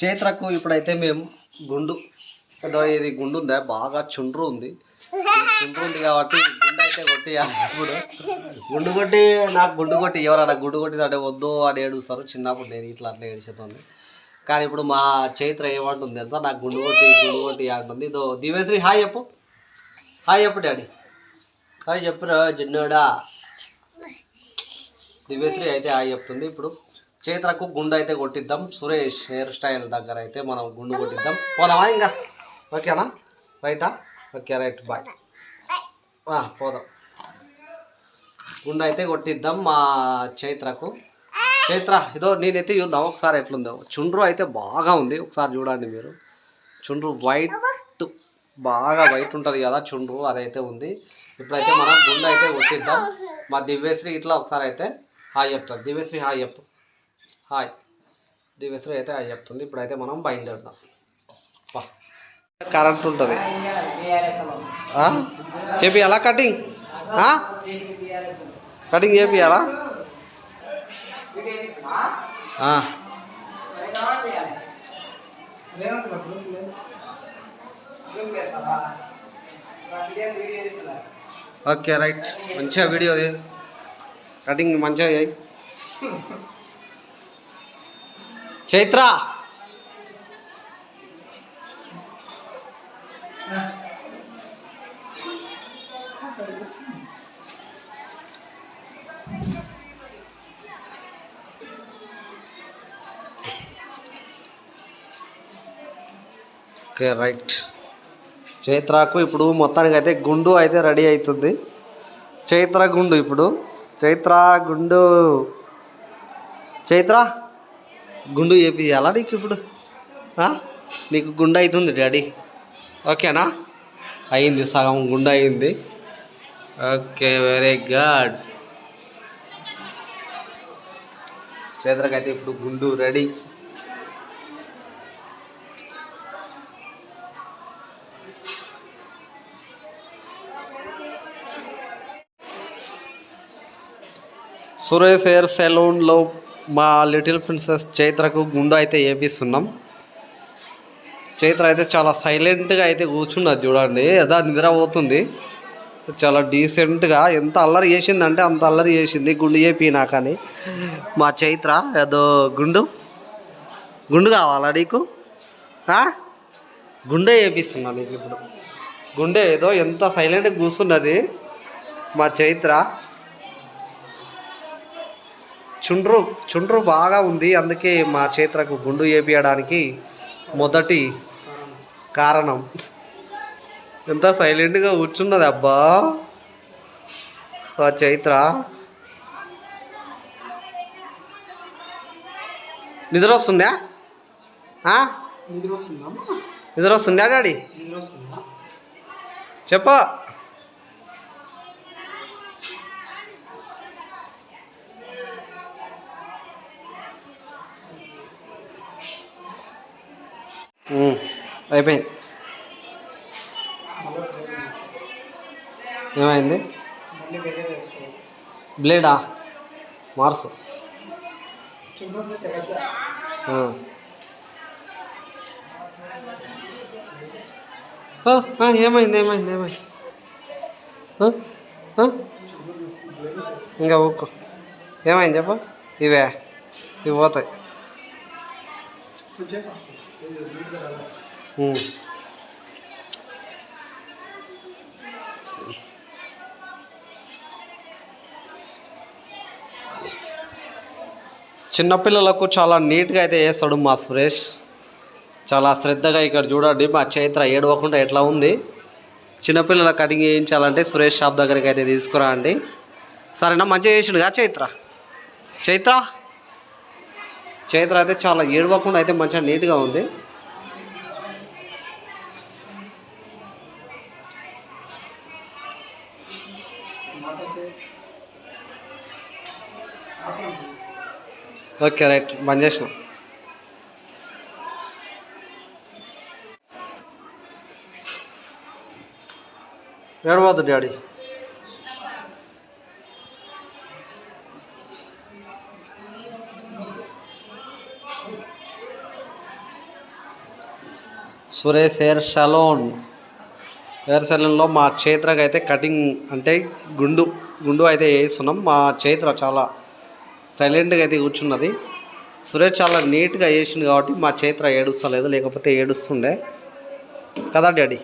చేత్రకు ఇప్పుడైతే మేము గుండు ఇది గుండు ఉందా? బాగా చుండ్రు ఉంది. చుండ్రు ఉంది కాబట్టి గుండు అయితే కొట్టియాలి ఇప్పుడు. గుండు కొట్టి నాకు గుండు కొట్టి ఎవరైనా గుండు కొట్టి అంటే వద్దు అని ఏడుస్తారు. చిన్నప్పుడు నేను ఇట్లా అట్లా ఏడిచేతుంది కానీ ఇప్పుడు మా చైత్ర ఏమంటుంది తెలుసా? నాకు గుండు కొట్టి గుండు కొట్టి అంటుంది. ఇదో దివేశ్రీ హాయ్ చెప్పు. హాయ్ చెప్పు డాడీ. హాయ్ చెప్పురా జిన్నోడా. దివ్యశ్రీ అయితే హాయ్ చెప్తుంది ఇప్పుడు. చైత్రకు గుండు అయితే కొట్టిద్దాం. సురేష్ హెయిర్ స్టైల్ దగ్గర అయితే మనం గుండు కొట్టిద్దాం. పోదామా ఇంకా? ఓకేనా? రైటా? Okay right bye. పోదాం. గుండు అయితే కొట్టిద్దాం మా చైత్రకు. చైత్ర ఇదో నేనైతే చూద్దాం. ఒకసారి ఎట్లుందో. చుండ్రు అయితే బాగా ఉంది. ఒకసారి చూడండి మీరు. చుండ్రు వైట్ బాగా వైట్ ఉంటుంది కదా చుండ్రు అదైతే ఉంది. ఇప్పుడైతే మనం గుండె అయితే కొట్టిద్దాం. మా దివ్యశ్రీ ఇట్లా ఒకసారి అయితే హాయ్ చెప్తాం దివ్యశ్రీ హాయ్ చెప్పు. హాయ్. దివ్యశ్రీ అయితే అది చెప్తుంది. ఇప్పుడైతే మనం బయలుదేరుదాం. వా. కరెంట్ ఉంటుంది. చేపియాలా కటింగ్? కటింగ్ చేపియాలా? Okay right. మంచిగా వీడియో కటింగ్ మంచిగా చేయి. చైత్ర. Okay right. చైత్రకు ఇప్పుడు మొత్తానికి అయితే గుండు అయితే రెడీ అవుతుంది. చైత్ర గుండు ఇప్పుడు. చైత్ర గుండు. చైత్ర? గుండు చేపియాలా నీకు ఇప్పుడు? నీకు గుండు అవుతుంది డాడీ. ఓకేనా? అయింది సగం గుండె అయింది. Okay very good. చైత్రకైతే ఇప్పుడు గుండు రెడీ. సురేష్ హెయిర్ సెలూన్లో మా లిటిల్ ప్రిన్సెస్ చైత్రకు గుండు అయితే వేపిస్తున్నాం చైత్ర అయితే చాలా సైలెంట్గా అయితే కూర్చున్నది చూడండి ఏదో నిద్రపోతుంది చాలా డీసెంట్గా ఎంత అల్లరి చేసిందంటే అంత అల్లరి చేసింది గుండు చేపినా కానీ. మా చైత్ర ఏదో గుండు గుండు కావాలా నీకు? గుండె వేపిస్తున్నా నీకు ఇప్పుడు. గుండె ఏదో ఎంత సైలెంట్గా కూర్చున్నది మా చైత్ర. చుండ్రు చుండ్రు బాగా ఉంది. అందుకే మా చైత్రకు గుండు చేపియడానికి మొదటి కారణం. ఎంత సైలెంట్గా కూర్చున్నది అబ్బా. మా చైత్ర. నిద్ర వస్తుందా ఆ? నిద్ర వస్తుందా నిద్ర వస్తుందా డాడీ చెప్ప. అయిపోయింది. ఏమైంది? బ్లేడా? మార్సు. ఏమైంది ఏమైంది ఏమైంది? ఇంకా ఊక్కో ఏమైంది చెప్ప? ఇవే ఇవి పోతాయి. చిన్నపిల్లలకు చాలా నీట్గా అయితే చేస్తాడు మా సురేష్. చాలా శ్రద్ధగా ఇక్కడ చూడండి మా చైత్ర ఏడవకుండా ఎట్లా ఉంది. చిన్నపిల్లల కటింగ్ చేయించాలంటే సురేష్ షాప్ దగ్గరికి అయితే తీసుకురా అండి సరేనా మంచిగా చేసిండుగా చైత్ర? చైత్ర? చైత్ర అయితే చాలా ఏడవకుండా అయితే మంచిగా నీట్గా ఉంది. Okay right. బంద్ చేసినాం. ఏడవద్దు daddy. Suresh hair saloon hair సలూన్లో మా చైత్రకి అయితే కటింగ్ అంటే గుండు గుండు అయితే వేస్తున్నాం. మా చైత్ర చాలా సైలెంట్గా అయితే కూర్చున్నది. సురేష్ చాలా నీట్గా వేసిండు కాబట్టి మా చైత్ర ఏడుస్తలేదు లేకపోతే ఏడుస్తుండే. కదా డాడీ?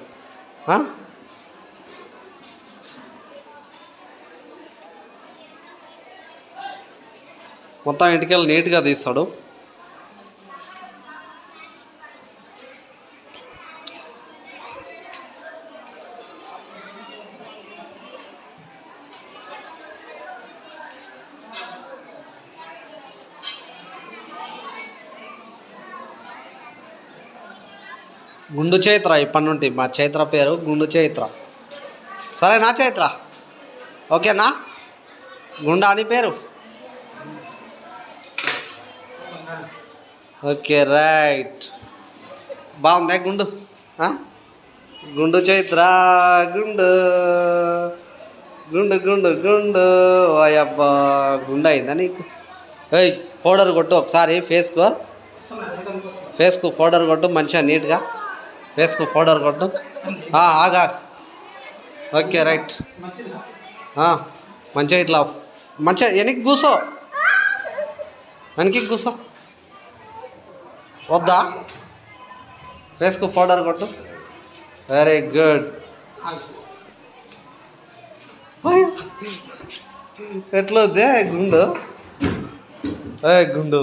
మొత్తం ఇంటికెళ్ళి నీట్గా తీస్తాడు. గుండు చైత్ర ఇప్పటి నుండి మా చైత్ర పేరు గుండు చైత్ర. సరేనా చైత్ర? ఓకేనా? గుండా అని పేరు? Okay right. బాగుందా గుండు? గుండు చైత్ర గుండు. గుండు గుండు గుండు. అయ్యబ్బా గుండు అయిందా నీకు? ఏయ్ పౌడర్ కొట్టు ఒకసారి ఫేస్కు. ఫేస్కు పౌడర్ కొట్టు మంచిగా నీట్గా. వేసుకో పౌడర్ కొట్టు. ఆగా. Okay right. మంచిగా ఇట్లా మంచిగా వెనక్కి కూసో. వెనక్కి కూసో. వద్దా? వేసుకో పౌడర్ కొట్టు. వెరీ గుడ్ ఎట్లొద్దే గుండు. ఏ గుండు.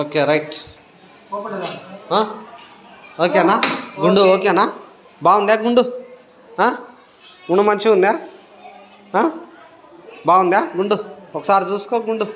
Okay right? ఓకేనా? గుండు ఓకేనా? బాగుందా గుండు? గుండు మంచిగా ఉందా? బాగుందా గుండు? ఒకసారి చూసుకో గుండు.